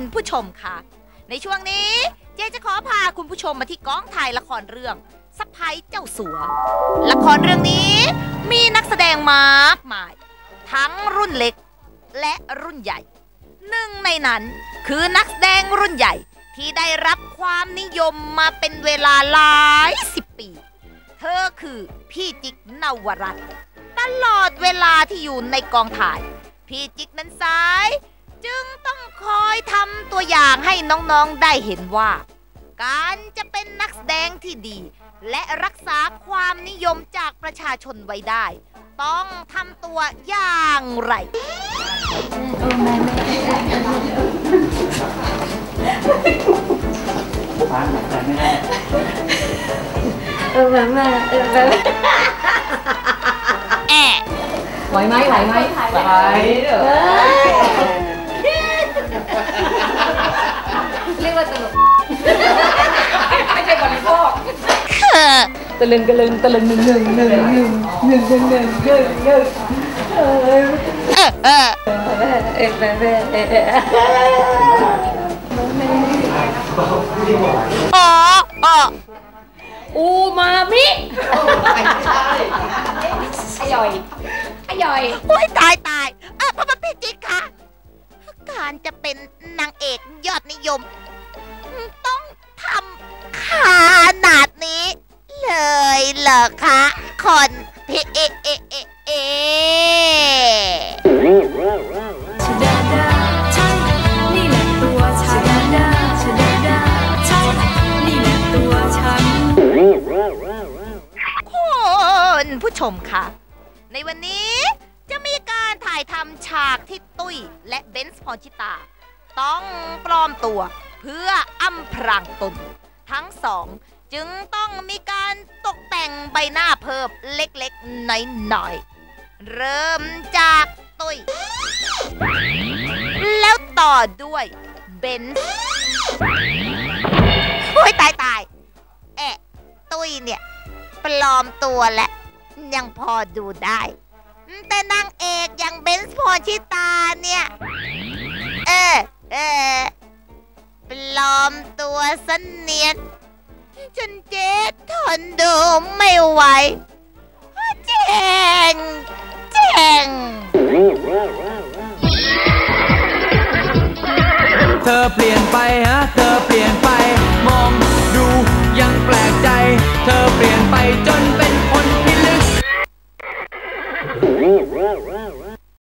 ณผู้ชมค่ะ ในช่วงนี้เจ๊จะขอพาคุณผู้ชมมาที่กองถ่ายละครเรื่องสะพ้ยเจ้าสัว ละครเรื่องนี้มีนักแสดงมากมาย ทั้งรุ่นเล็กและรุ่นใหญ่ หนึ่งในนั้นคือนักแสดงรุ่นใหญ่ที่ได้รับความนิยมมาเป็นเวลาหลายสิบปี เธอคือพี่จิ๊กนวรัตน์ตลอดเวลาที่อยู่ในกองถ่าย พี่จิ๊กนั้นซ้าย จึงต้องคอยทำตัวอย่างให้น้องๆได้เห็นว่า การจะเป็นนักแสดงที่ดี และรักษาความนิยมจากประชาชนไว้ได้ ต้องทำตัวอย่างไรเออแมามาเออแมาแอะไหวไหมไหวไหมไหวเรี ตะลึงกะลึงตะลึงหนึ่งหนึ่งหนึ่งหนึ่งหนึ่งหนึ่งหนึ่งหนึ่งหนึ่งเออเออเออเออแม่แม่เอออ๋ออ๋ออูมามิอร่อยอร่อยโอ้ยตายตาย คุณผู้ชมคะในวันนี้จะมีการถ่ายทำฉากที่ตุ้ยและเบนซ์พรชิตา ต้องปลอมตัวเพื่ออำพรางตน ทั้งสองจึงต้องมีการตก ใบหน้าเพิ่มเล็กๆหน่อยๆ เริ่มจากตุ้ยแล้วต่อด้วยเบนซ์โอ้ยตายตายๆแอะตุ้ยเนี่ย ปลอมตัวและ ยังพอดูได้ แต่นางเอกอย่างเบนซ์พรชิตาเนี่ย เออเออปลอมตัวเสนเนียน จนเจ๊ทนดูไม่ไหวเจ๋งเจ๋งเธอเปลี่ยนไปฮะ เธอเปลี่ยนไป มองดูยังแปลกใจ เธอเปลี่ยนไปจน